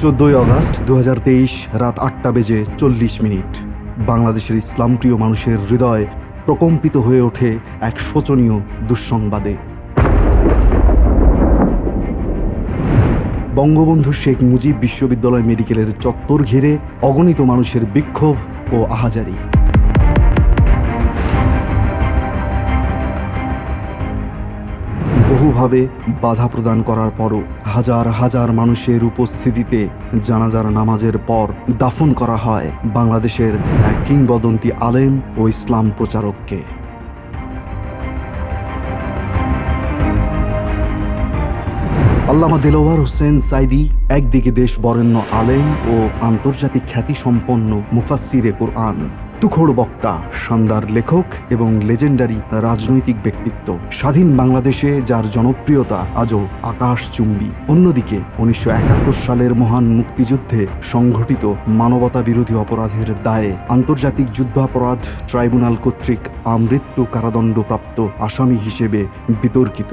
চোদ্দই আগস্ট দু হাজার তেইশ রাত আটটা বেজে চল্লিশ মিনিট। বাংলাদেশের ইসলামপ্রিয় মানুষের হৃদয় প্রকম্পিত হয়ে ওঠে এক শোচনীয় দুঃসংবাদে। বঙ্গবন্ধু শেখ মুজিব বিশ্ববিদ্যালয় মেডিকেলের চত্বর ঘিরে অগণিত মানুষের বিক্ষোভ ও আহাজারি। বহুভাবে বাধা প্রদান করার পরও হাজার হাজার মানুষের উপস্থিতিতে জানাজার নামাজের পর দাফন করা হয় বাংলাদেশের এক কিংবদন্তি আলেম ও ইসলাম প্রচারককে। আল্লামা দেলোয়ার হোসেন সাইদি একদিকে দেশ বরেণ্য আলেম ও আন্তর্জাতিক খ্যাতিসম্পন্ন মুফাসসিরে কোরআন। তুখোড় বক্তা, শানদার লেখক এবং লেজেন্ডারি রাজনৈতিক ব্যক্তিত্ব। স্বাধীন বাংলাদেশে যার জনপ্রিয়তা আজও আকাশ চুম্বি অন্যদিকে, উনিশশো একাত্তর সালের মহান মুক্তিযুদ্ধে সংঘটিত মানবতা বিরোধী অপরাধের দায়ে আন্তর্জাতিক যুদ্ধাপরাধ ট্রাইব্যুনাল কর্তৃক আমৃত্যু কারাদণ্ডপ্রাপ্ত আসামি হিসেবে বিতর্কিত।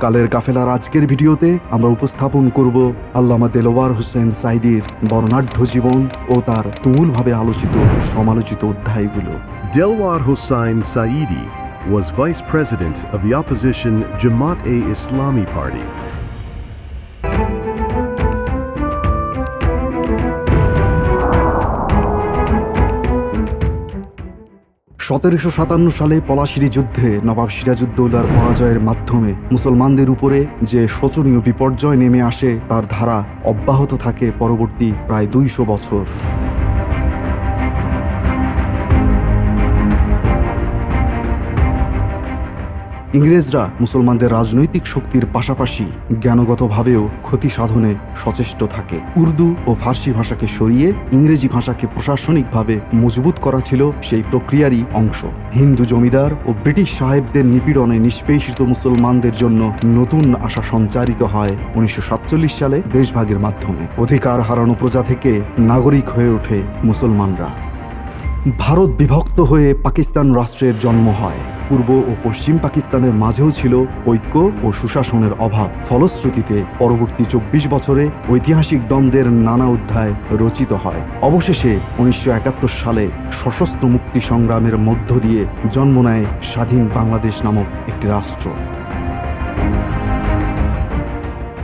কালের কাফেলার আজকের ভিডিওতে আমরা উপস্থাপন করব আল্লামা দেলোয়ার হোসেন সাইদির বর্ণাঢ্য জীবন ও তার তুমুলভাবে আলোচিত সমালোচিত অধ্যায়গুলো দেলওয়ার হোসাইন সাইদি ওয়াজ vice president of the opposition Jamaat-e-Islami party. সতেরোশো সাতান্ন সালে পলাশিরি যুদ্ধে নবাব সিরাজউদ্দৌলার পরাজয়ের মাধ্যমে মুসলমানদের উপরে যে শোচনীয় বিপর্যয় নেমে আসে, তার ধারা অব্যাহত থাকে পরবর্তী প্রায় দুইশো বছর। ইংরেজরা মুসলমানদের রাজনৈতিক শক্তির পাশাপাশি জ্ঞানগতভাবেও ক্ষতি সাধনে সচেষ্ট থাকে। উর্দু ও ফার্সি ভাষাকে সরিয়ে ইংরেজি ভাষাকে প্রশাসনিকভাবে মজবুত করা ছিল সেই প্রক্রিয়ারই অংশ। হিন্দু জমিদার ও ব্রিটিশ সাহেবদের নিপীড়নে নিষ্পেষিত মুসলমানদের জন্য নতুন আশা সঞ্চারিত হয় উনিশশো সাতচল্লিশ সালে দেশভাগের মাধ্যমে। অধিকার হারানো প্রজা থেকে নাগরিক হয়ে ওঠে মুসলমানরা। ভারত বিভক্ত হয়ে পাকিস্তান রাষ্ট্রের জন্ম হয়। পূর্ব ও পশ্চিম পাকিস্তানের মাঝেও ছিল ঐক্য ও সুশাসনের অভাব। ফলশ্রুতিতে পরবর্তী চব্বিশ বছরে ঐতিহাসিক দ্বন্দ্বের নানা অধ্যায় রচিত হয়। অবশেষে উনিশশো একাত্তর সালে সশস্ত্র মুক্তি সংগ্রামের মধ্য দিয়ে জন্ম নেয় স্বাধীন বাংলাদেশ নামক একটি রাষ্ট্র।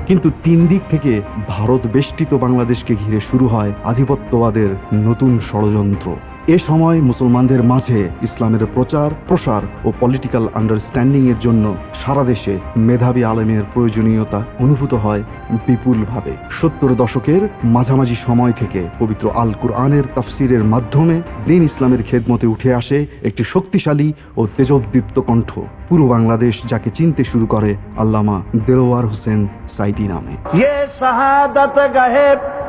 কিন্তু তিন দিক থেকে ভারত বেষ্টিত বাংলাদেশকে ঘিরে শুরু হয় আধিপত্যবাদের নতুন ষড়যন্ত্র। এ সময় মুসলমানদের মাঝে ইসলামের প্রচার, প্রসার ও পলিটিক্যাল আন্ডারস্ট্যান্ডিংয়ের জন্য সারা দেশে মেধাবী আলেমের প্রয়োজনীয়তা অনুভূত হয় বিপুলভাবে। সত্তর দশকের মাঝামাঝি সময় থেকে পবিত্র আল কুরআনের তাফসিরের মাধ্যমে দিন ইসলামের খেদমতে উঠে আসে একটি শক্তিশালী ও তেজোদ্দীপ্ত কণ্ঠ। পুরো বাংলাদেশ যাকে চিনতে শুরু করে আল্লামা দেলোয়ার হোসেন সাইদি নামে।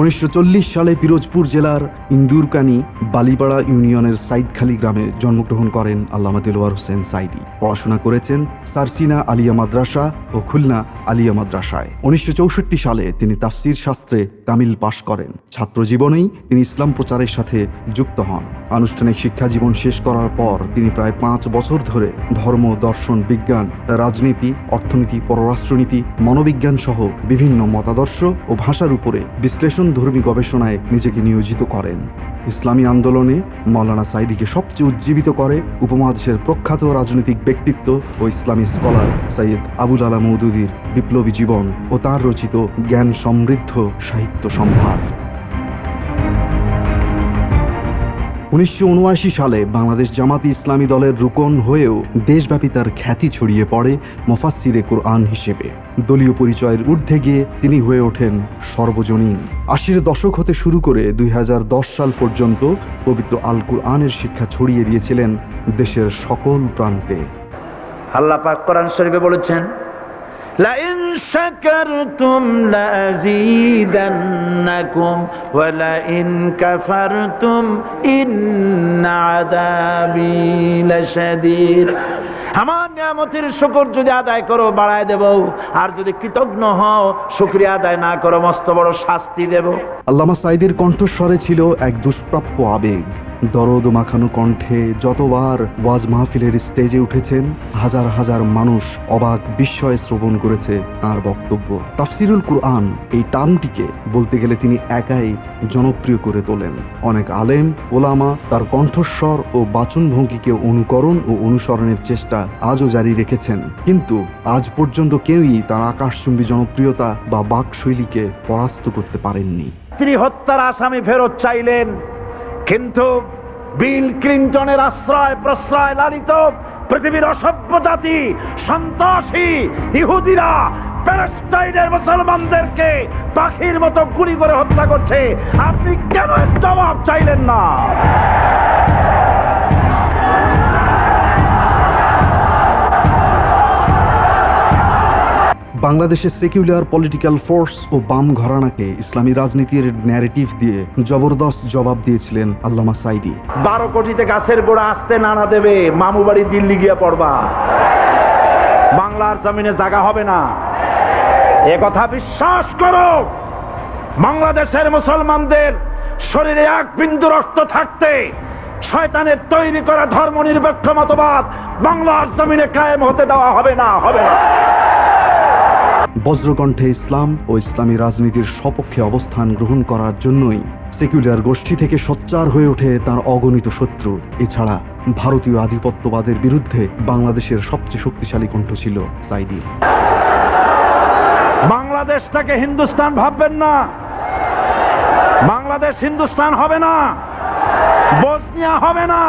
উনিশশো চল্লিশ সালে পিরোজপুর জেলার ইন্দুরকানি বালিপাড়া ইউনিয়নের সাইদখালি গ্রামে জন্মগ্রহণ করেন আল্লামা দিলওয়ার হোসেন সাইদি। পড়াশোনা করেছেন সারসিনা আলিয়া মাদ্রাসা ও খুলনা আলিয়া মাদ্রাসায়। উনিশশো চৌষট্টি সালে তিনি তাফসির শাস্ত্রে তামিল পাশ করেন। ছাত্র জীবনেই তিনি ইসলাম প্রচারের সাথে যুক্ত হন। আনুষ্ঠানিক শিক্ষা জীবন শেষ করার পর তিনি প্রায় পাঁচ বছর ধরে ধর্ম, দর্শন, বিজ্ঞান, রাজনীতি, অর্থনীতি, পররাষ্ট্রনীতি, মনোবিজ্ঞান সহ বিভিন্ন মতাদর্শ ও ভাষার উপরে বিশ্লেষণ ধর্মী গবেষণায় নিজেকে নিয়োজিত করেন। ইসলামী আন্দোলনে মৌলানা সাইদিকে সবচেয়ে উজ্জীবিত করে উপমহাদেশের প্রখ্যাত রাজনৈতিক ব্যক্তিত্ব ও ইসলামী স্কলার সৈয়দ আবুল আলা মৌদুদির বিপ্লবী জীবন ও তার রচিত জ্ঞান সমৃদ্ধ সাহিত্য সম্ভার। উনিশশো সালে বাংলাদেশ জামাতি ইসলামী দলের রুকন হয়েও দেশব্যাপী তার খ্যাতি ছড়িয়ে পড়ে মোফাসিরে কোরআন হিসেবে। দলীয় পরিচয়ের ঊর্ধ্বে গিয়ে তিনি হয়ে ওঠেন সর্বজনীন। আশির দশক হতে শুরু করে দুই হাজার দশ সাল পর্যন্ত পবিত্র আল কুরআনের শিক্ষা ছড়িয়ে দিয়েছিলেন দেশের সকল প্রান্তে। আল্লাহ পাক কোরআন শরীফে বলেছেন شكرتم لأزيدنكم ولئن كفرتم إن عذابي لشديد আমার নিয়ামতের শুকর যদি আদায় করো বাড়ায় দেব আর যদি কৃতজ্ঞ হও শুক্রিয়া আদায় না করো মস্ত বড় শাস্তি দেব আল্লামা সাইদের কণ্ঠস্বরে ছিল এক দুষ্প্রাপ্য আবেগ দরদ মাখানো কণ্ঠে যতবার ওয়াজ মাহফিলের স্টেজে উঠেছেন, হাজার হাজার মানুষ অবাক বিস্ময়ে শ্রবণ করেছে তার বক্তব্য। তাফসিরুল কুরআন এই টার্মটিকে বলতে গেলে তিনি একাই জনপ্রিয় করে তোলেন। অনেক আলেম, ওলামা তার কণ্ঠস্বর ও বাচনভঙ্গিকে অনুকরণ ও অনুসরণের চেষ্টা আজও জারি রেখেছেন। কিন্তু আজ পর্যন্ত কেউই তার আকাশচুম্বী জনপ্রিয়তা বা বাকশৈলীকে পরাস্ত করতে পারেননি। স্ত্রী হত্যার আসামি ফেরত চাইলেন। কিন্তু বিল ক্লিন্টনের আশ্রয় প্রশ্রয় লালিত পৃথিবীর অসভ্য জাতি, সন্ত্রাসী, ইহুদিরা মুসলমানদেরকে পাখির মতো গুলি করে হত্যা করছে। আপনি কেন জবাব চাইলেন না? বাংলাদেশের সেকুলার পলিটিক্যাল ফোর্স ও বাম ঘরানাকে ইসলামী রাজনীতির ন্যারেটিভ দিয়ে জবরদস্ত জবাব দিয়েছিলেন আল্লামা সাইদি। বারো কোটিতে গাছের গোড়া আসতে নানা দেবে, মামু বাড়ি দিল্লি গিয়ে পড়বা। বাংলার জমিনে জাগা হবে না। এ কথা বিশ্বাস করো। বাংলাদেশের মুসলমানদের শরীরে এক বিন্দু রক্ত থাকতে শয়তানের তৈরি করা ধর্ম নিরপেক্ষ মতবাদ বাংলার জমিনে কায়েম হতে দেওয়া হবে না হবে না। বজ্রকণ্ঠে ইসলাম ও ইসলামী রাজনীতির সপক্ষে অবস্থান গ্রহণ করার জন্যই সেকুলার গোষ্ঠী থেকে সোচ্চার হয়ে ওঠে তার অগণিত শত্রু। এছাড়া ভারতীয় আধিপত্যবাদের বিরুদ্ধে বাংলাদেশের সবচেয়ে শক্তিশালী কণ্ঠ ছিল সাইদি বাংলাদেশটাকে হিন্দুস্তান ভাববেন না। বাংলাদেশ হিন্দুস্তান হবে না। বসনিয়া হবে না।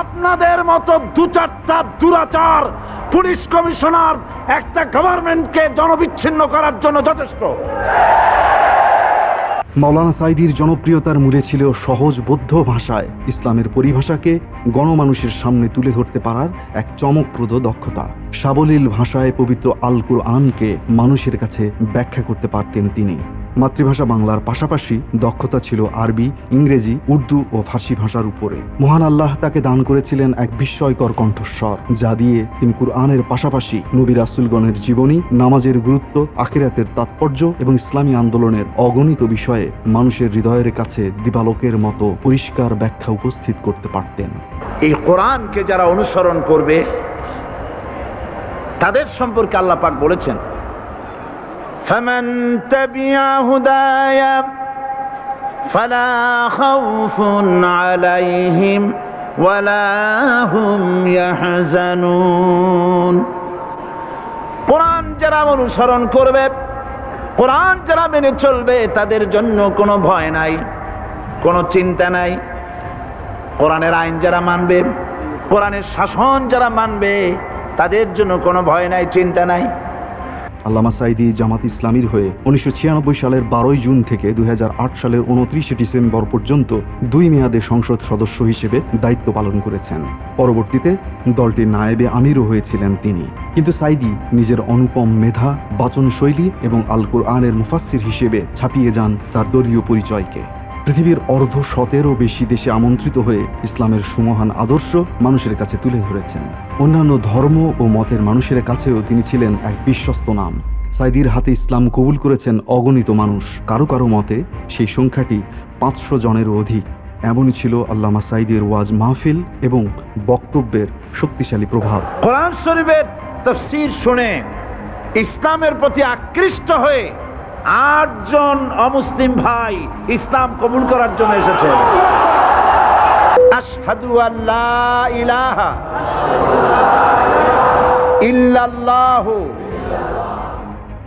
আপনাদের মতো দু চারটা দুরাচার পুলিশ কমিশনার একটা গভর্নমেন্টকে জনবিচ্ছিন্ন করার জন্য যথেষ্ট। মাওলানা সাইদির জনপ্রিয়তার মূলে ছিল সহজ বৌদ্ধ ভাষায়। ইসলামের পরিভাষাকে গণমানুষের সামনে তুলে ধরতে পারার এক চমকপ্রদ দক্ষতা। সাবলীল ভাষায় পবিত্র আল কুরআনকে মানুষের কাছে ব্যাখ্যা করতে পারতেন তিনি। মাতৃভাষা বাংলার পাশাপাশি দক্ষতা ছিল আরবি, ইংরেজি, উর্দু ও ফার্সি ভাষার উপরে। মহান আল্লাহ তাকে দান করেছিলেন এক বিস্ময়কর কণ্ঠস্বর, যা দিয়ে তিনি কুরআনের পাশাপাশি নবী রাসুলগণের জীবনী, নামাজের গুরুত্ব, আখিরাতের তাৎপর্য এবং ইসলামী আন্দোলনের অগণিত বিষয়ে মানুষের হৃদয়ের কাছে দিবালোকের মতো পরিষ্কার ব্যাখ্যা উপস্থিত করতে পারতেন। এই কোরআনকে যারা অনুসরণ করবে, তাদের সম্পর্কে আল্লাহ পাক বলেছেন فمن تبع هداي فلا خوف عليهم ولا هم يحزنون কোরআন যারা অনুসরণ করবে কোরআন যারা মেনে চলবে তাদের জন্য কোনো ভয় নাই কোনো চিন্তা নাই কোরআনের আইন যারা মানবে কোরআনের শাসন যারা মানবে তাদের জন্য কোনো ভয় নাই চিন্তা নাই আল্লামা সাইদি জামাত ইসলামীর হয়ে উনিশশো ছিয়ানব্বই সালের বারোই জুন থেকে দুই হাজার আট সালের উনত্রিশে ডিসেম্বর পর্যন্ত দুই মেয়াদে সংসদ সদস্য হিসেবে দায়িত্ব পালন করেছেন। পরবর্তীতে দলটির নায়েবে আমিরও হয়েছিলেন তিনি। কিন্তু সাইদি নিজের অনুপম মেধা, বাচনশৈলী এবং আলকুর আনের মুফাসির হিসেবে ছাপিয়ে যান তার দলীয় পরিচয়কে। পৃথিবীর অর্ধ শতেরও বেশি দেশে আমন্ত্রিত হয়ে ইসলামের সুমহান আদর্শ মানুষের কাছে তুলে ধরেছেন। অন্যান্য ধর্ম ও মতের মানুষের কাছেও তিনি ছিলেন এক বিশ্বস্ত নাম। সাইদির হাতে ইসলাম কবুল করেছেন অগণিত মানুষ। কারও কারও মতে, সেই সংখ্যাটি পাঁচশো জনেরও অধিক। এমনই ছিল আল্লামা সাইদের ওয়াজ মাহফিল এবং বক্তব্যের শক্তিশালী প্রভাব। কোরআন শরীফের তফসির শুনে ইসলামের প্রতি আকৃষ্ট হয়ে আটজন অমুসলিম ভাই ইসলাম কবুল করার জন্য এসেছে আশহাদু আল্লাহ ইলাহা ইল্লাল্লাহু।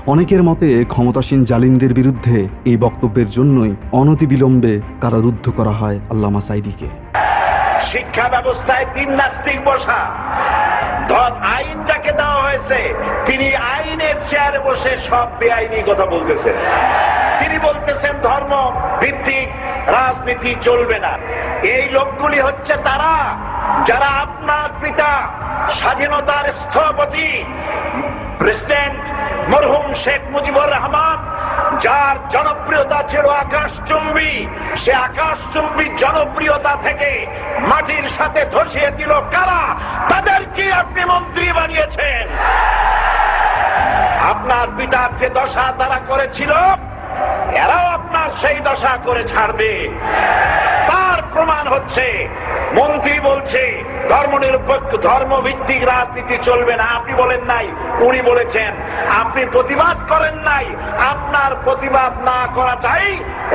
অনেকের মতে ক্ষমতাসীন জালিমদের বিরুদ্ধে এই বক্তব্যের জন্যই অনতিবিলম্বে কারারুদ্ধ করা হয় আল্লামা সাইদিকে। শিক্ষা ব্যবস্থায় তিন নাস্তিক বসা। ধর দেওয়া হয়েছে। তিনি আইনের চেয়ারে বসে সব বেআইনি কথা বলতেছেন। তিনি বলতেছেন, ধর্ম, ভিত্তিক, রাজনীতি চলবে না। এই লোকগুলি হচ্ছে তারা, যারা আপনার পিতা, স্বাধীনতার স্থপতি, প্রেসিডেন্ট মরহুম শেখ মুজিবুর রহমান যার জনপ্রিয়তা ছিল আকাশ আকাশচুম্বী, সে আকাশচুম্বী জনপ্রিয়তা থেকে মাটির সাথে ধসিয়ে দিল কারা? তাদেরকে আপনি মন্ত্রী বানিয়েছেন? আপনার পিতার যে দশা তারা করেছিল, এরাও আপনার সেই দশা করে ছাড়বে। তার প্রমাণ হচ্ছে, মন্ত্রী বলছে ধর্ম নিরপেক্ষ ধর্ম ভিত্তিক রাজনীতি চলবে না। আপনি বলেন নাই উনি বলেছেন। আপনি প্রতিবাদ করেন নাই আপনার প্রতিবাদ না করাটাই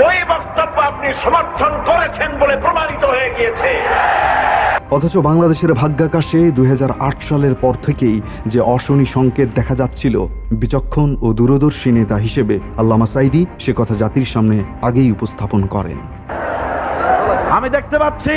ওই বক্তব্য আপনি সমর্থন করেছেন বলে প্রমাণিত হয়ে গিয়েছে। অথচ বাংলাদেশের ভাগ্যাকাশে দুই হাজার আট সালের পর থেকেই যে অশনি সংকেত দেখা যাচ্ছিল বিচক্ষণ ও দূরদর্শী নেতা হিসেবে আল্লামা সাইদি সে কথা জাতির সামনে আগেই উপস্থাপন করেন। আমি দেখতে পাচ্ছি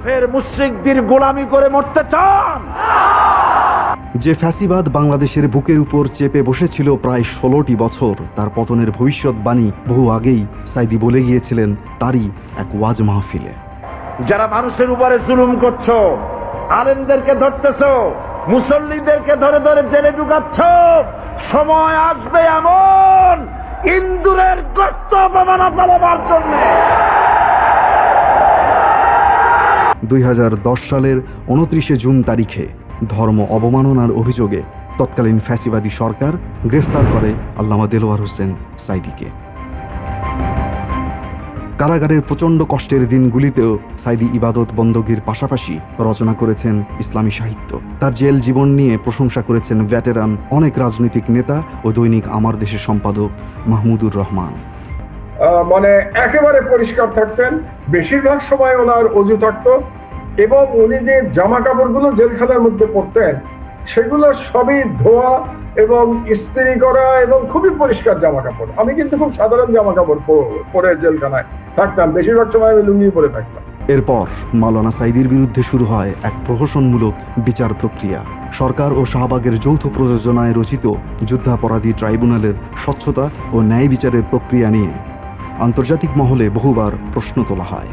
কাফের মুশ্রিকদের গোলামি করে মরতে চান। যে ফ্যাসিবাদ বাংলাদেশের বুকের উপর চেপে বসেছিল প্রায় ষোলোটি বছর তার পতনের ভবিষ্যৎবাণী বহু আগেই সাইদি বলে গিয়েছিলেন তারই এক ওয়াজ মাহফিলে। যারা মানুষের উপরে জুলুম করছ আলেমদেরকে ধরতেছো মুসল্লিদেরকে ধরে ধরে জেলে ঢুকাচ্ছ সময় আসবে এমন ইন্দুরের গর্ত অপমানা পালাবার জন্য। দুই হাজার দশ সালের উনত্রিশে জুন তারিখে ধর্ম অবমাননার অভিযোগে তৎকালীন ফ্যাসিবাদী সরকার গ্রেফতার করে আল্লামা দেলোয়ার হোসেন সাইদিকে। কারাগারের প্রচণ্ড কষ্টের দিনগুলিতেও সাইদি ইবাদত বন্দগীর পাশাপাশি রচনা করেছেন ইসলামী সাহিত্য। তার জেল জীবন নিয়ে প্রশংসা করেছেন ভ্যাটেরান অনেক রাজনৈতিক নেতা ও দৈনিক আমার দেশের সম্পাদক মাহমুদুর রহমান। মানে একেবারে পরিষ্কার থাকতেন, বেশিরভাগ সময় ওনার অজু থাকতো এবং উনি যে জামা কাপড়গুলো জেলখানার মধ্যে পরতেন, সেগুলো সবই ধোয়া এবং ইস্ত্রি করা এবং খুবই পরিষ্কার জামা কাপড়। আমি কিন্তু খুব সাধারণ জামা কাপড় পরে জেলখানায় থাকতাম। বেশিরভাগ সময় আমি লুঙ্গি পরে থাকতাম। এরপর মাওলানা সাইদির বিরুদ্ধে শুরু হয় এক প্রহসনমূলক বিচার প্রক্রিয়া। সরকার ও শাহবাগের যৌথ প্রযোজনায় রচিত যুদ্ধাপরাধী ট্রাইব্যুনালের স্বচ্ছতা ও ন্যায় বিচারের প্রক্রিয়া নিয়ে আন্তর্জাতিক মহলে বহুবার প্রশ্ন তোলা হয়।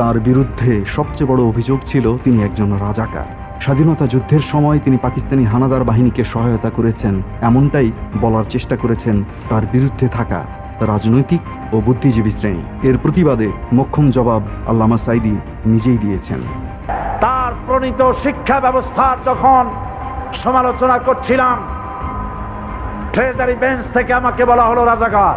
তার বিরুদ্ধে সবচেয়ে বড় অভিযোগ ছিল তিনি একজন রাজাকার। স্বাধীনতা যুদ্ধের সময় তিনি পাকিস্তানি হানাদার বাহিনীকে সহায়তা করেছেন, এমনটাই বলার চেষ্টা করেছেন তার বিরুদ্ধে থাকা রাজনৈতিক ও বুদ্ধিজীবী শ্রেণি। এর প্রতিবাদে মক্ষম জবাব আল্লামা সাইদি নিজেই দিয়েছেন। তার প্রণীত শিক্ষা ব্যবস্থার যখন সমালোচনা করছিলাম, ট্রেজারি বেঞ্চ থেকে আমাকে বলা হলো, রাজাকার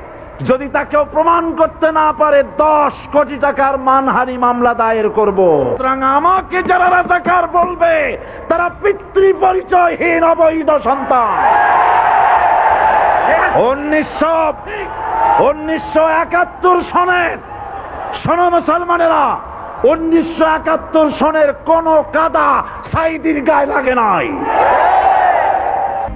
যদি তাকেও প্রমাণ করতে না পারে, দশ কোটি টাকার মানহানি মামলা দায়ের করব। সুতরাং আমাকে যারা রাজাকার বলবে, তারা পিতৃ পরিচয়হীন অবৈধ সন্তান। উনিশশো একাত্তর সনের মুসলমানেরা, উনিশশো একাত্তর সনের কোন কাদা সাইদির গায়ে লাগে নাই।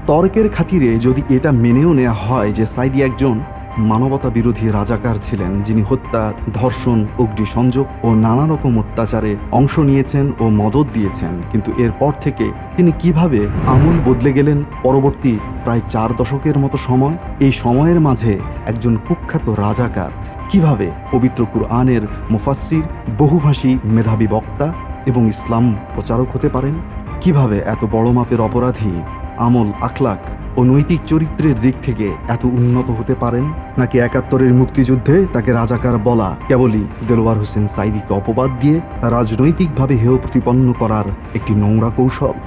তর্কের খাতিরে যদি এটা মেনেও নেওয়া হয় যে সাইদি একজন মানবতা বিরোধী রাজাকার ছিলেন যিনি হত্যা, ধর্ষণ, অগ্নিসংযোগ ও নানা রকম অত্যাচারে অংশ নিয়েছেন ও মদত দিয়েছেন। কিন্তু এরপর থেকে তিনি কীভাবে আমূল বদলে গেলেন পরবর্তী প্রায় চার দশকের মতো সময়? এই সময়ের মাঝে একজন কুখ্যাত রাজাকার কীভাবে পবিত্র কুরআনের মুফাসসির, বহুভাষী মেধাবী বক্তা এবং ইসলাম প্রচারক হতে পারেন? কীভাবে এত বড় মাপের অপরাধী আমল আখলাক ও নৈতিক চরিত্রের দিক থেকে এত উন্নত হতে পারেন? নাকি একাত্তরের মুক্তিযুদ্ধে তাকে রাজাকার বলা কেবলই দেলোয়ার হোসেন সাইদিকে অপবাদ দিয়ে রাজনৈতিকভাবে হেয় প্রতিপন্ন করার একটি নোংরা কৌশল?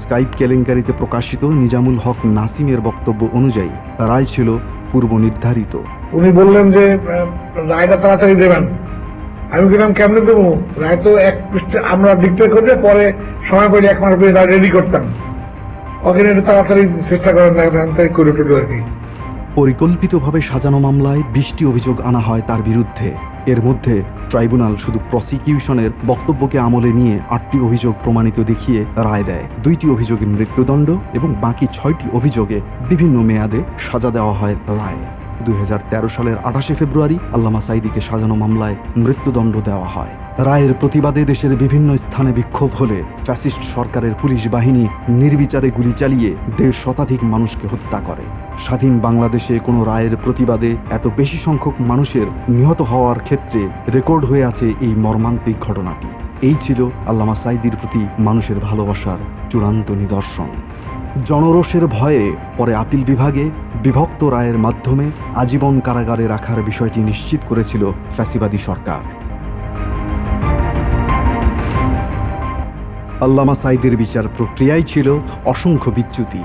স্কাইপ কেলেঙ্কারিতে প্রকাশিত নিজামুল হক নাসিমের বক্তব্য অনুযায়ী, রায় ছিল পূর্ব নির্ধারিত উনি বললেন যে রায়টা তাড়াতাড়ি দেবেন। আমি বললাম, কেমনে দেবো? রায় তো এক আমরা ডিক্টেট করে পরে সময় পেলে এক মাস পরে রেডি করতাম। ওখানে তাড়াতাড়ি চেষ্টা করেন তাড়াতাড়ি করে টুটু আর কি। পরিকল্পিতভাবে সাজানো মামলায় বিশটি অভিযোগ আনা হয় তার বিরুদ্ধে। এর মধ্যে ট্রাইব্যুনাল শুধু প্রসিকিউশনের বক্তব্যকে আমলে নিয়ে আটটি অভিযোগ প্রমাণিত দেখিয়ে রায় দেয়। দুইটি অভিযোগে মৃত্যুদণ্ড এবং বাকি ছয়টি অভিযোগে বিভিন্ন মেয়াদে সাজা দেওয়া হয় রায়। দুই হাজার তেরো সালের আঠাশে ফেব্রুয়ারি আল্লামা সাইদিকে সাজানো মামলায় মৃত্যুদণ্ড দেওয়া হয়। রায়ের প্রতিবাদে দেশের বিভিন্ন স্থানে বিক্ষোভ হলে ফ্যাসিস্ট সরকারের পুলিশ বাহিনী নির্বিচারে গুলি চালিয়ে দেড় শতাধিক মানুষকে হত্যা করে। স্বাধীন বাংলাদেশে কোনো রায়ের প্রতিবাদে এত বেশি সংখ্যক মানুষের নিহত হওয়ার ক্ষেত্রে রেকর্ড হয়ে আছে এই মর্মান্তিক ঘটনাটি। এই ছিল আল্লামা সাইদির প্রতি মানুষের ভালোবাসার চূড়ান্ত নিদর্শন। জনরোষের ভয়ে পরে আপিল বিভাগে বিভক্ত রায়ের মাধ্যমে আজীবন কারাগারে রাখার বিষয়টি নিশ্চিত করেছিল ফ্যাসিবাদী সরকার। আল্লামা সাইদের বিচার প্রক্রিয়ায় ছিল অসংখ্য বিচ্যুতি।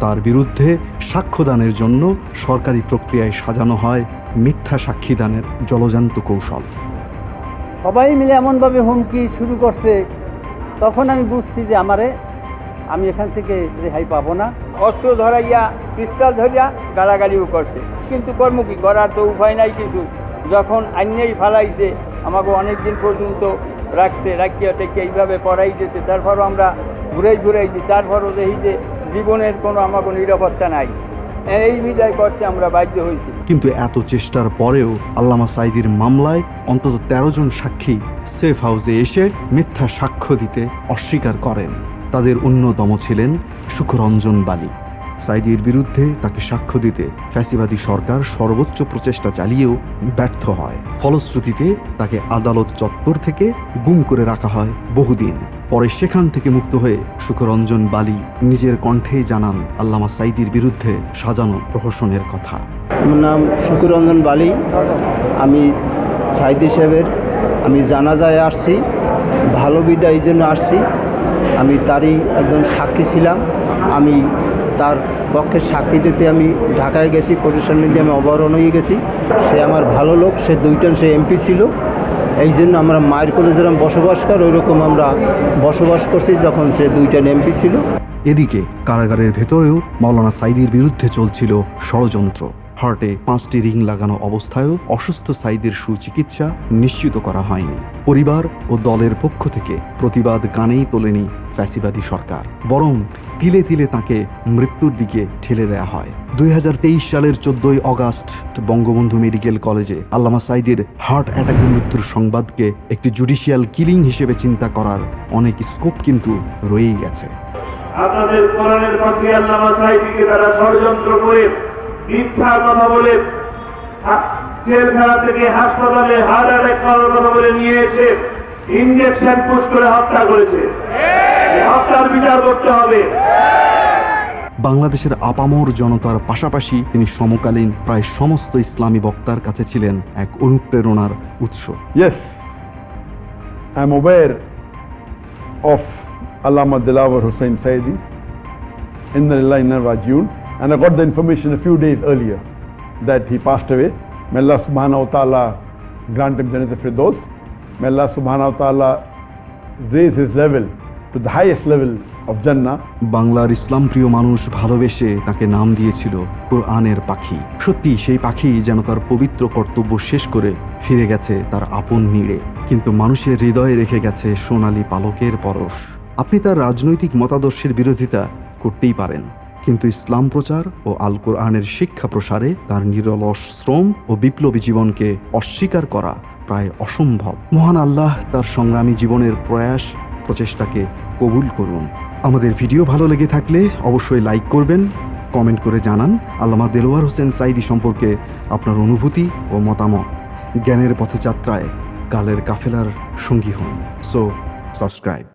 তার বিরুদ্ধে সাক্ষ্যদানের জন্য সরকারি প্রক্রিয়ায় সাজানো হয় মিথ্যা সাক্ষীদানের জলজান্ত কৌশল। সবাই মিলে এমনভাবে হুমকি শুরু করছে, তখন আমি বুঝছি যে আমারে আমি এখান থেকে রেহাই পাবো না। অস্ত্র ধরাইয়া, পিস্তল ধরিয়া গালাগালিও করছে। কিন্তু কর্ম কি? করার তো উপায় নাই কিছু। যখন আইনেই ফালাইছে, আমাকে অনেক দিন পর্যন্ত রাখছে, রাখিয়া টেকে এইভাবে পড়াইতেছে তারপরও আমরা ঘুরাই ঘুরাই দিই। তারপরও দেখি যে জীবনের কোনো আমাকে নিরাপত্তা নাই। এই বিদায় করতে আমরা বাধ্য হয়েছি। কিন্তু এত চেষ্টার পরেও আল্লামা সাইদির মামলায় অন্তত তেরো জন সাক্ষী সেফ হাউসে এসে মিথ্যা সাক্ষ্য দিতে অস্বীকার করেন। তাদের অন্যতম ছিলেন সুখরঞ্জন বালি। সাইদির বিরুদ্ধে তাকে সাক্ষ্য দিতে ফ্যাসিবাদী সরকার সর্বোচ্চ প্রচেষ্টা চালিয়েও ব্যর্থ হয়। ফলশ্রুতিতে তাকে আদালত চত্বর থেকে গুম করে রাখা হয় বহুদিন। পরে সেখান থেকে মুক্ত হয়ে সুখরঞ্জন বালি নিজের কণ্ঠে জানান আল্লামা সাইদির বিরুদ্ধে সাজানো প্রহসনের কথা। আমার নাম সুখরঞ্জন বালি। আমি সাইদি সাহেবের আমি জানাজায় আসছি। ভালো বিদায় এই জন্য আসছি। আমি তারই একজন সাক্ষী ছিলাম। আমি তার পক্ষে সাক্ষী দিতে আমি ঢাকায় গেছি প্রতিষ্ঠান দিয়ে আমি অবরণ হয়ে গেছি। সে আমার ভালো লোক, সে দুইজন, সে এমপি ছিল। এই জন্য আমরা মায়ের কোলে যেরকম বসবাস কর ওই রকম আমরা বসবাস করছি যখন সে দুইটান এমপি ছিল। এদিকে কারাগারের ভেতরেও মাওলানা সাইদির বিরুদ্ধে চলছিল ষড়যন্ত্র। হার্টে পাঁচটি রিং লাগানো অবস্থায়ও অসুস্থ সাইদের সুচিকিৎসা নিশ্চিত করা হয়নি। পরিবার ও দলের পক্ষ থেকে প্রতিবাদ গানেই তোলেনি ফ্যাসিবাদী সরকার। বরং তিলে তিলে তাকে মৃত্যুর দিকে ঠেলে দেয়া হয়। দুই হাজার তেইশ সালের চোদ্দই অগাস্ট বঙ্গবন্ধু মেডিকেল কলেজে আল্লামা সাইদের হার্ট অ্যাটাকে মৃত্যুর সংবাদকে একটি জুডিশিয়াল কিলিং হিসেবে চিন্তা করার অনেক স্কোপ কিন্তু রয়েই গেছে। আপনাদের কোরআনের পক্ষে আল্লামা সাহেবকে তারা ষড়যন্ত্র করে মিথ্যা কথা বলে জেলখানা থেকে হাসপাতালে হার্ট অ্যাটাক করার কথা বলে নিয়ে এসে ইঞ্জেকশন পুশ করে হত্যা করেছে। হত্যার বিচার করতে হবে। বাংলাদেশের আপামর জনতার পাশাপাশি তিনি সমকালীন প্রায় সমস্ত ইসলামী বক্তার কাছে ছিলেন এক অনুপ্রেরণার উৎস। Yes, I'm aware of Allama Dilawar Hussain Saidi in the Inna Rajun, and I got the information a few days earlier that he passed away. May Allah subhanahu wa ta'ala grant him Jannat Firdaus. May Allah subhanahu wa ta'ala raise his level to the highest level of Jannah. বাংলার ইসলাম প্রিয় মানুষ ভালোবেসে তাকে নাম দিয়েছিল কোরআনের পাখি সত্যি সেই পাখি যেন তার পবিত্র কর্তব্য শেষ করে ফিরে গেছে তার আপন নিড়ে কিন্তু মানুষের হৃদয়ে রেখে গেছে সোনালী পালকের পরশ আপনি তার রাজনৈতিক মতাদর্শের বিরোধিতা করতেই পারেন কিন্তু ইসলাম প্রচার ও আল কোরআনের শিক্ষা প্রসারে তার নিরলস শ্রম ও বিপ্লবী জীবনকে অস্বীকার করা প্রায় অসম্ভব। মহান আল্লাহ তার সংগ্রামী জীবনের প্রয়াস, প্রচেষ্টাকে কবুল করুন। আমাদের ভিডিও ভালো লেগে থাকলে অবশ্যই লাইক করবেন, কমেন্ট করে জানান। আল্লামা দেলোয়ার হোসেন সাইদি সম্পর্কে আপনার অনুভূতি ও মতামত। জ্ঞানের পথে যাত্রায় কালের কাফেলার সঙ্গী হন। So subscribe